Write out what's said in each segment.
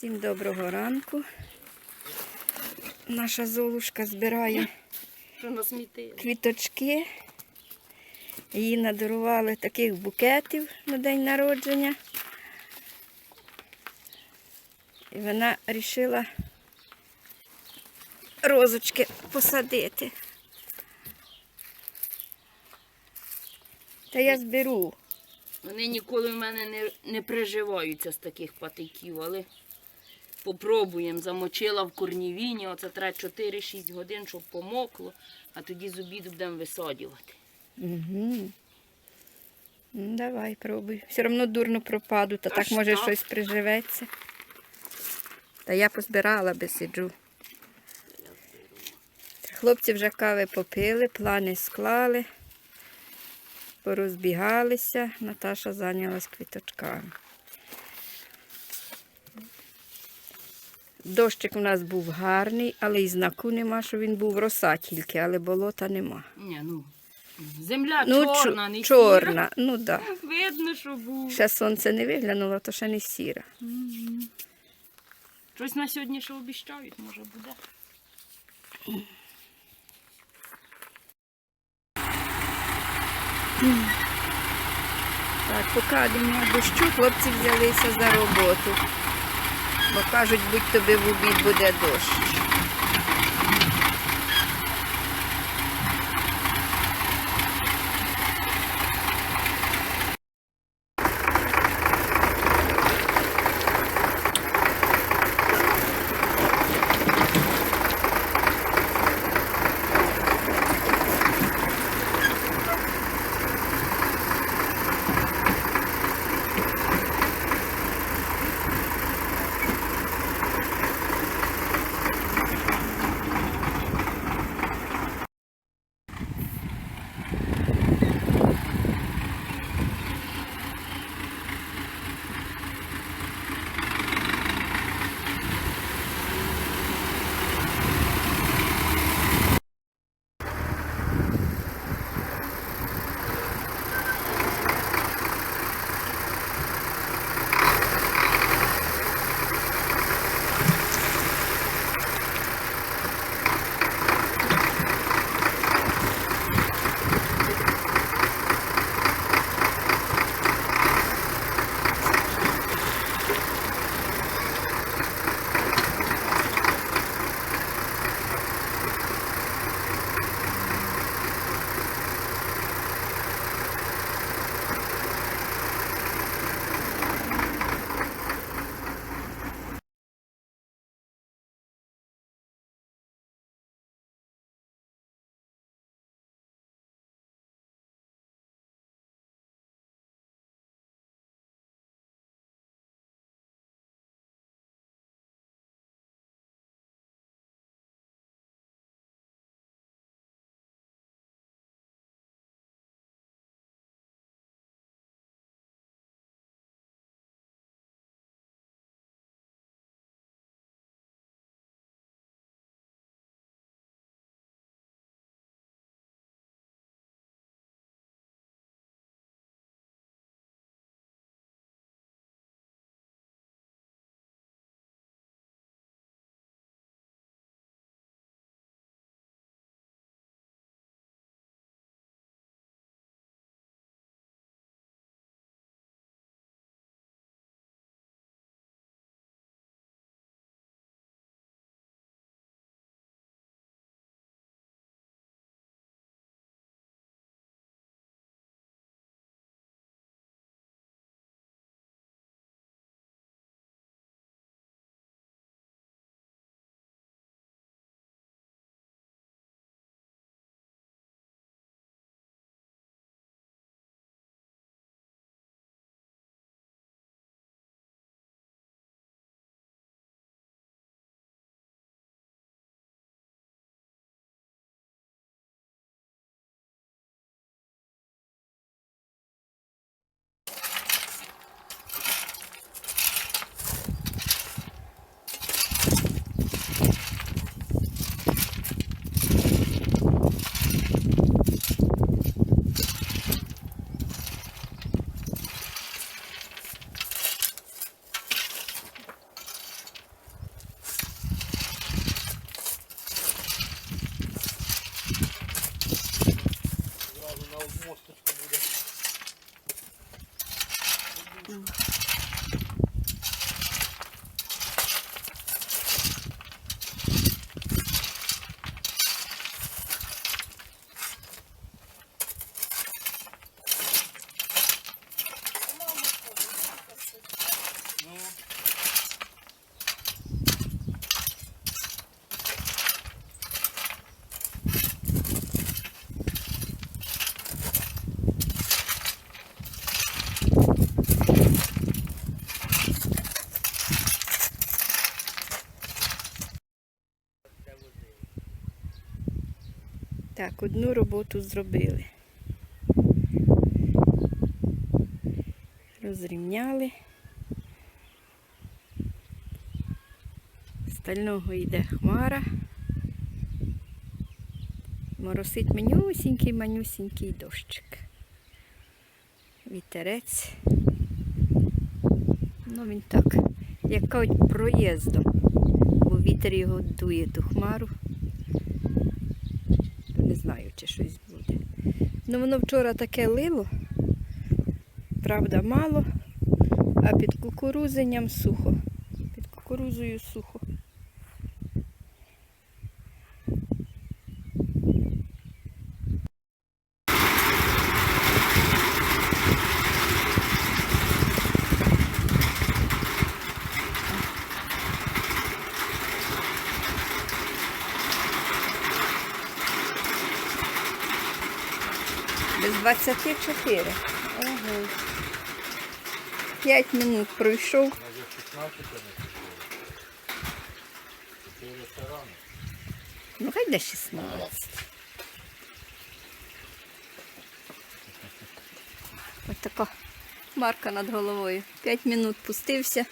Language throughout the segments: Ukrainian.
Всім доброго ранку. Наша Золушка збирає квіточки. Їй надарували таких букетів на день народження. І вона вирішила розочки посадити. Та я зберу. Вони ніколи в мене не, не приживаються з таких патиків, але попробуємо. Замочила в корнівіні, оце треба 4-6 годин, щоб помокло, а тоді з обіду будемо висаджувати. Угу. Ну, давай, пробуй. Все одно дурно пропаду, та Та так може так. щось приживеться. Та я позбирала би сиджу. Хлопці вже кави попили, плани склали, порозбігалися. Наташа зайнялась квіточками. Дощик у нас був гарний, але і знаку нема, що він був роса тільки, але болота нема. Ні, ну, земля Ну, чорна, не чорна, ну так. Да. Видно, що був. Ще сонце не виглянуло, то ще не сіра. Щось на сьогодні ще обіщають, може буде. Так, поки дощу, хлопці взялися за роботу. Бо кажуть, будь тобі в обід буде дощ. Так, одну роботу зробили. Розрівняли. Стального йде хмара. Моросить манюсінький, манюсінький дощик. Вітерець. Ну він так, як кажуть, проїздом, бо вітер його дує ту хмару. Не знаю, чи щось буде. Ну воно вчора таке лило, правда, мало, а під кукурузенням сухо. Під кукурузою сухо. 24. Ого. 5 минут пройшов. може 16 не пішло. Чотири ресторани. Ну хай де 16. Ось така марка над головою. 5 минут пустився.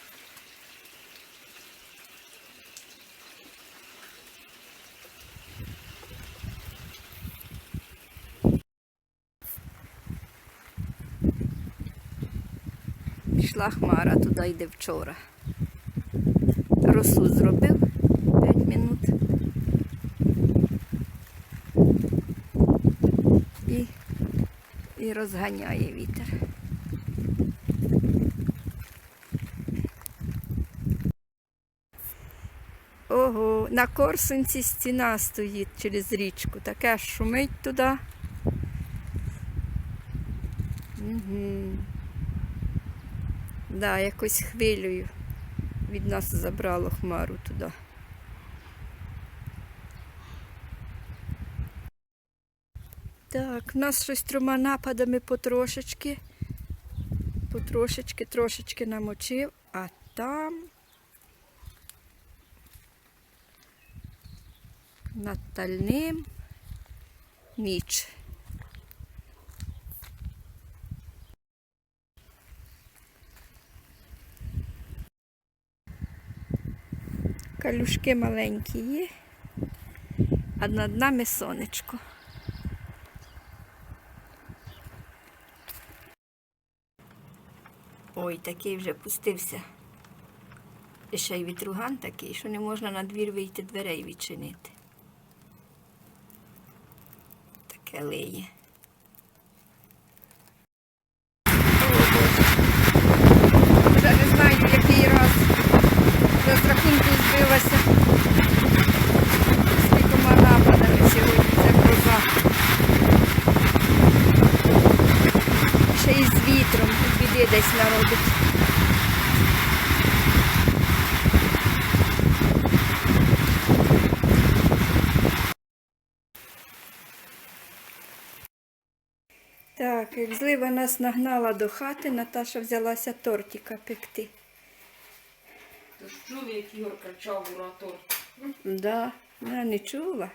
Пішла хмара, туди йде вчора. Росу зробив 5 минут. І, і розганяє вітер. Ого, на Корсунці стіна стоїть через річку. Таке шумить туди. Угу. Да, якось хвилею від нас забрало хмару туди. Так, в нас щось трьома нападами потрошечки. Потрошечки, трошечки намочив, а там над тальним ніч. Калюшки маленькі є, а над нами сонечко. Ой, такий вже пустився. І ще й вітруган такий, що не можна на двір вийти дверей відчинити. Таке лиє. О, Боже. Вже не знаю, який раз рахунку збилася. З кількома нападами сьогодні це гроза. Ще й з вітром, тут біди десь народить. Так, як злива нас нагнала до хати, Наташа взялася тортика пекти. То ж чули, як Ігор кричав ура торт. Да, я не чула.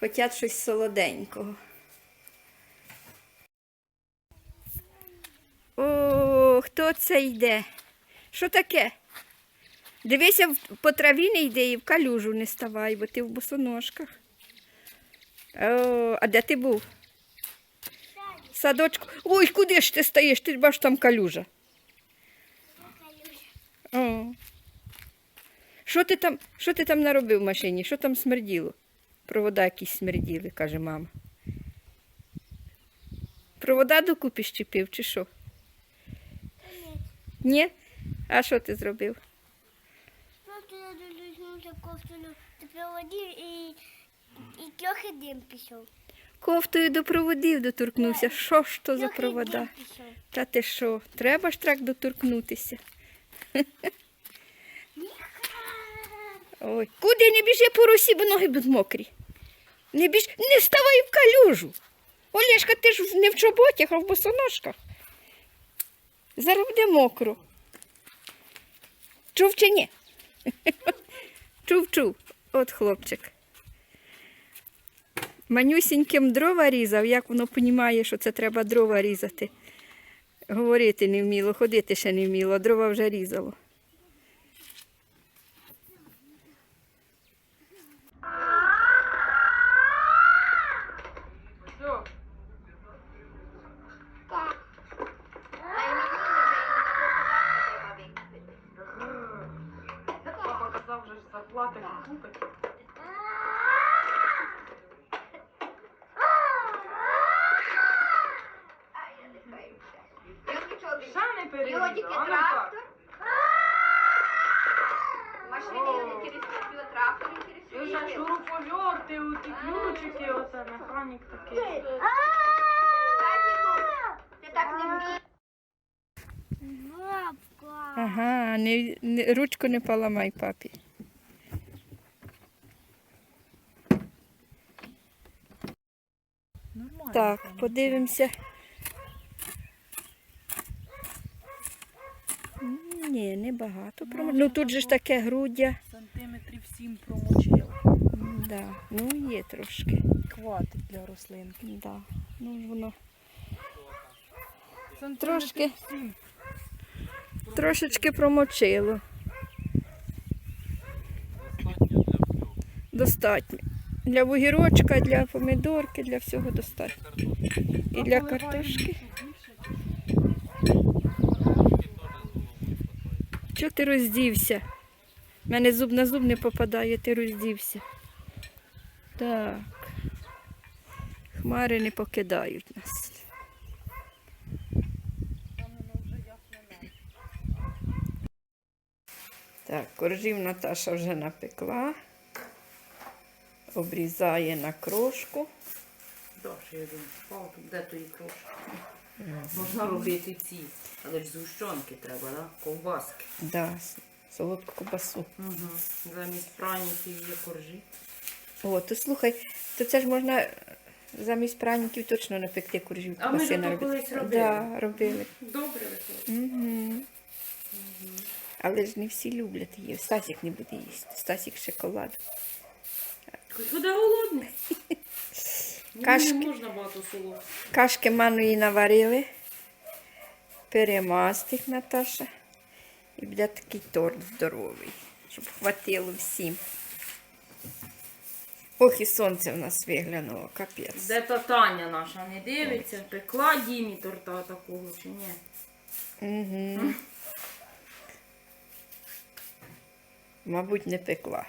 Хотять щось солоденького. О, хто це йде? Що таке? Дивися, по траві не йди і в калюжу не ставай, бо ти в босоножках. О, а де ти був? В Садочку. Ой, куди ж ти стоїш? Ти ж бачиш там калюжа. О. Що ти там, що ти там наробив в машині? Що там смерділо? Провода якісь смерділи, каже мама. Провода докупи щепив, чи що? Ні? А що ти зробив? Просто я доторкнувся кофтою до проводів і, і трохи дим пішов. Кофтою до проводів доторкнувся. Що ж то за провода? Та ти що? Треба ж так доторкнутися. Ой, куди не біжи по русі, бо ноги будуть мокрі. Не біж, не вставай в калюжу. Олешка, ти ж не в чоботях, а в босоножках. Зараз буде мокро. Чув чи ні? Чув, чув. От хлопчик. Манюсіньким дрова різав, як воно понімає, що це треба дрова різати. Говорити не вміло, ходити ще не вміло, дрова вже різало. Папа казав, що зарплати купить. Ще не Його тільки перерізав, а ну трактор. так. Машини його не інтересують, трактор І вже інтересує. шуруповерти, оті ключики, оце механік такий. Ти так не вмієш. Ага, не, не, ручку не поламай папі. Нормально. Так, подивимося. Ні, не багато. Ну тут же ж таке груддя. Сантиметрів сім промочила. Да. Ну, є трошки. Хватить для рослинки. Да. Ну, воно Трошки. трошечки промочило. Достатньо. Для вугірочка, для помідорки, для всього достатньо. І для картошки. Чого ти роздівся? У мене зуб на зуб не попадає, ти роздівся. Так. Хмари не покидають нас. Так, коржів Наташа вже напекла. Обрізає на крошку. Добре, я думаю, палку, де тої крошки? Можна робити ці, але ж згущенки треба, да? ковбаски. Да, солодку кубасу. Угу. Замість праників є коржі. О, то слухай, то це ж можна е, замість праників точно напекти коржів А ми ж колись робили. Да, робили. Добре виходить. Угу. Але ж не всі люблять її. Стасік не буде їсти. Стасік шоколад. Буде голодний. Кашки. Не можна багато солодкого. Кашки маної наварили. Перемастик Наташа. І буде такий торт здоровий, щоб хватило всім. Ох, і сонце в нас виглянуло, капець. Де та Таня наша не дивиться, пекла Дімі торта такого чи ні? Угу. Мабуть, не пекла.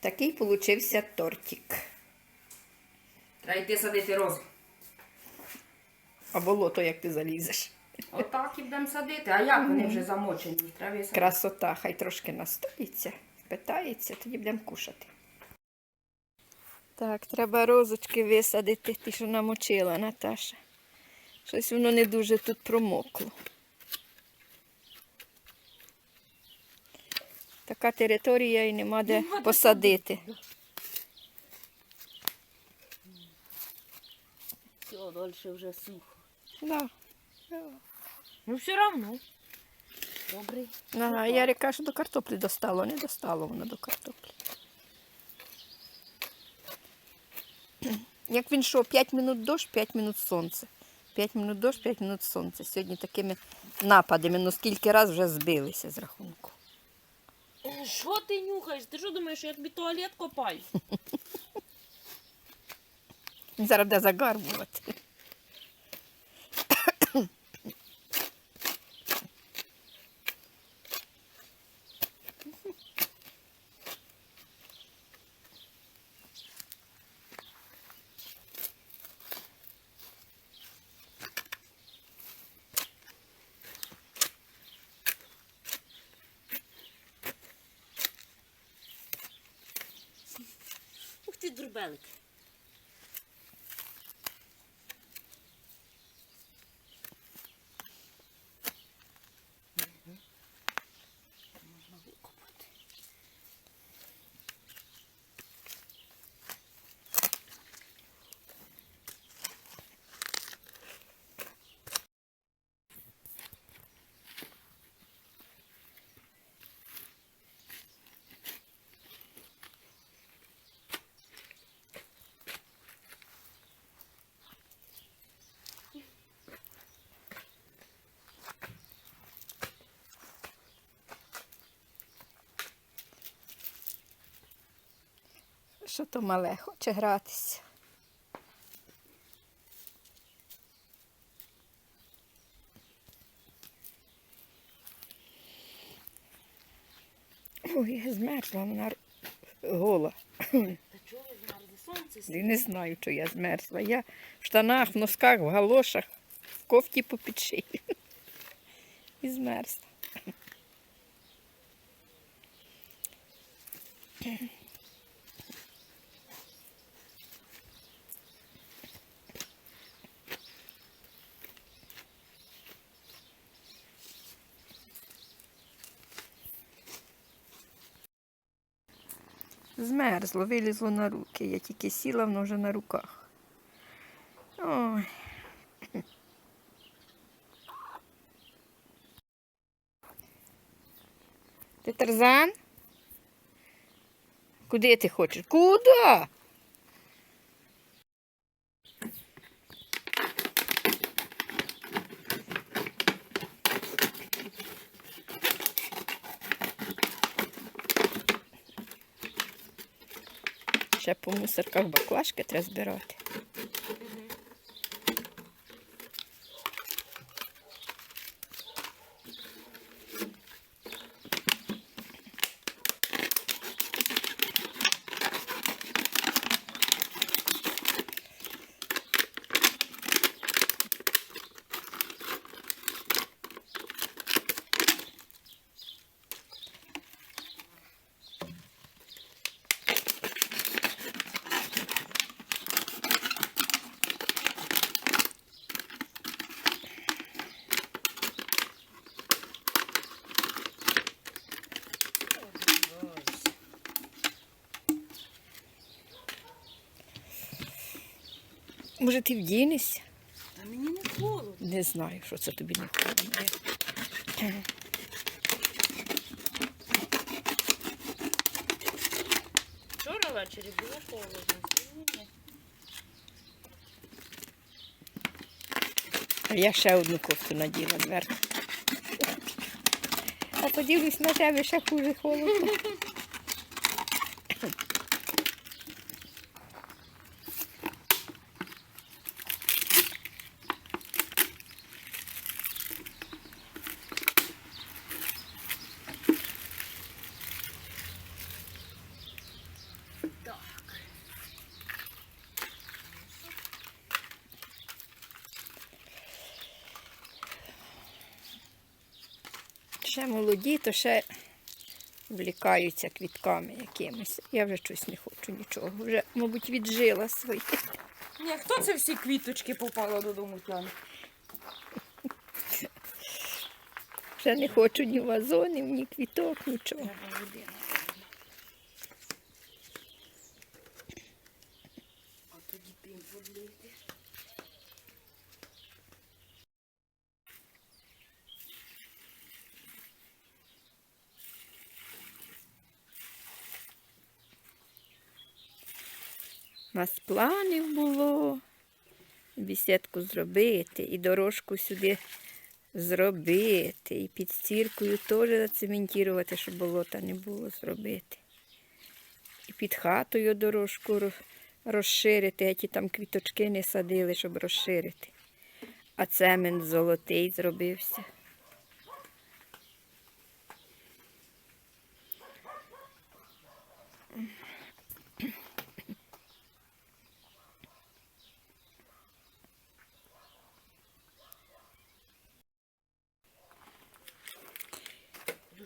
Такий получився тортик. Треба йти садити розу. А болото як ти залізеш. Отак і будемо садити. А як вони вже замочені? Треба садити. Красота, хай трошки настоїться, впитається, тоді будемо кушати. Так, треба розочки висадити, ті, що намочила Наташа. Щось воно не дуже тут промокло. Така територія і нема де посадити. Все, далі вже сухо. Да. Ну все одно. Добрий. Ага, Ярик каже, до картоплі достало, не достало воно до картоплі. Як він що, 5 минут дощ, 5 минут сонце. 5 минут дощ, 5 минут сонце. Сьогодні такими нападами, ну скільки раз вже збилися з рахунку. Що ти нюхаєш? Ти що думаєш, що я тобі туалет копаю? Він зараз буде загарбувати. свербелик. Мгм. Можна викопати. Що то мале хоче гратися. Ой, змерзла, вона гола. Та чого ви змерзли? Сонце І не знаю, що я змерзла. Я в штанах, в носках, в галошах, в кофті по підшию. І змерзла. Змерзло, вилізло на руки. Я тільки сіла, воно вже на руках. Ой. Ти тарзан? Куди ти хочеш? Куди? Ще по мусорках баклажки треба збирати. Може, ти вдінешся? Та мені не холодно. Не знаю, що це тобі не холодно. Вчора ввечері було холодно. А я ще одну кофту наділа зверху. А подивлюсь на тебе ще хуже холодно. Ще молоді, то ще влікаються квітками якимись. Я вже щось не хочу нічого. Вже, мабуть, віджила своє. Ні, хто це всі квіточки попало додому тяне? Вже не хочу ні вазонів, ні квіток, нічого. Треба води. А тоді пім подлити. У нас планів було бесідку зробити, і дорожку сюди зробити, і під стіркою теж зацементувати, щоб болота не було зробити. І під хатою дорожку розширити, ті там квіточки не садили, щоб розширити. А цемент золотий зробився.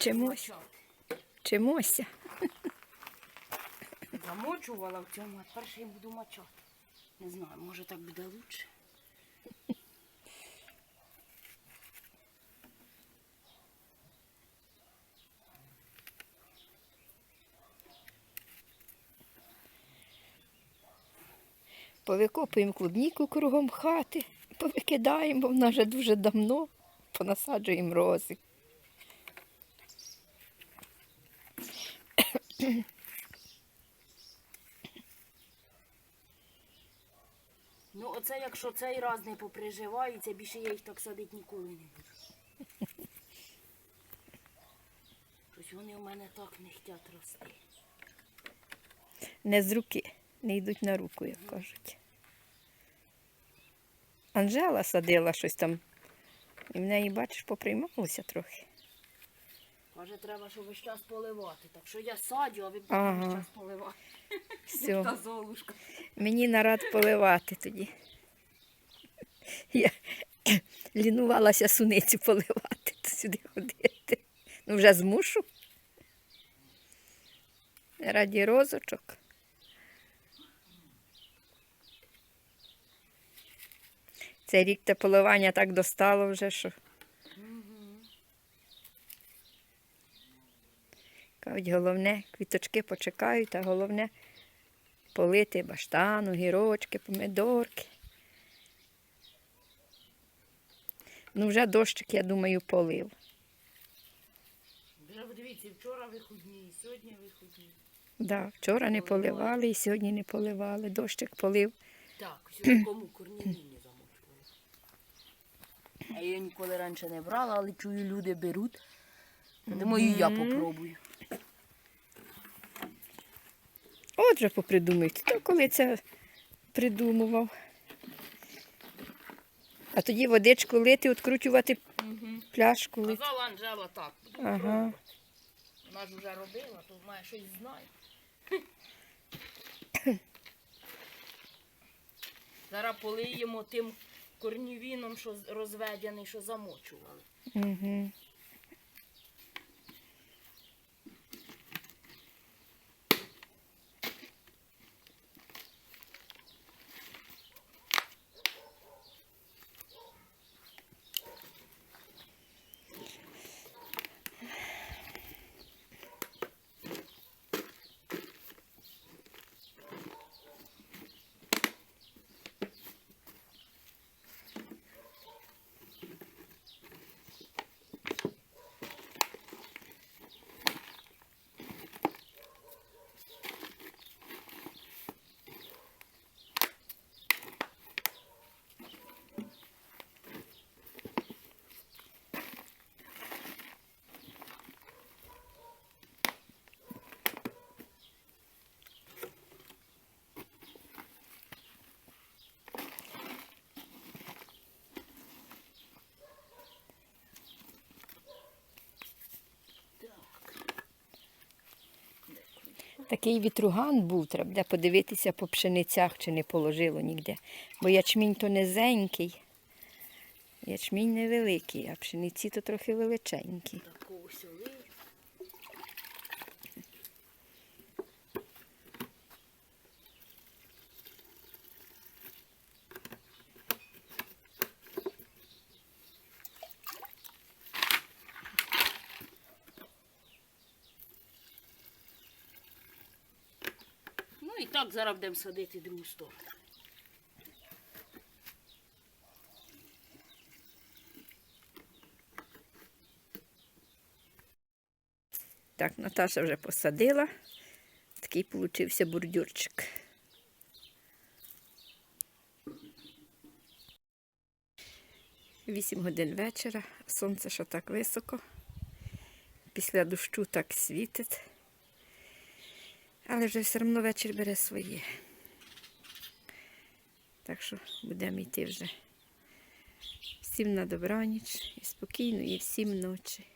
Чимось. Чимося. Замочувала в цьому, а тепер ще й буду мочати. Не знаю, може так буде лучше. Повикопуємо клубніку кругом хати, повикидаємо, бо вона вже дуже давно, понасаджуємо рози. Ну, оце якщо цей раз не поприживається, більше я їх так садити ніколи не буду. Щось вони в мене так не хочуть рости. Не з руки, не йдуть на руку, як кажуть. Анжела садила щось там, і в неї, бачиш, поприймалося трохи. Каже, треба, щоб весь час поливати. Так що я садю, а ви будете Ага. весь час поливати. Все. Та золушка. Мені нарад поливати тоді. Я лінувалася суницю поливати, то сюди ходити. Ну, вже змушу. Раді розочок. Цей рік те поливання так достало вже, що. Кажуть, головне, квіточки почекають, а головне полити баштану, гірочки, помидорки. Ну, вже дощик, я думаю, полив. Вже дивіться, вчора виходні, сьогодні виходні. Да, вчора не поливали і сьогодні не поливали. Дощик полив. Так, сьогодні кому корнівні замочували. А я ніколи раніше не брала, але чую, люди беруть. Думаю, я попробую. Отже, попридумують. Хто коли це придумував? А тоді водичку лити, відкручувати пляшку лити. Казала Анжела так. буду Ага. пробувати. Вона ж вже робила, то має щось знає. Зараз полиємо тим корнівіном, що з- розведений, що замочували. Угу. Такий вітруган був, треба буде подивитися по пшеницях, чи не положило ніде. Бо ячмінь то низенький, ячмінь невеликий, а пшениці то трохи величенькі. І так зараз будемо садити другу сторону. Так, Наташа вже посадила. Такий получився бордюрчик. Вісім годин вечора, сонце ще так високо. Після дощу так світить. Але вже все одно вечір бере своє. Так що будемо йти вже. Всім на добраніч і спокійної всім ночі.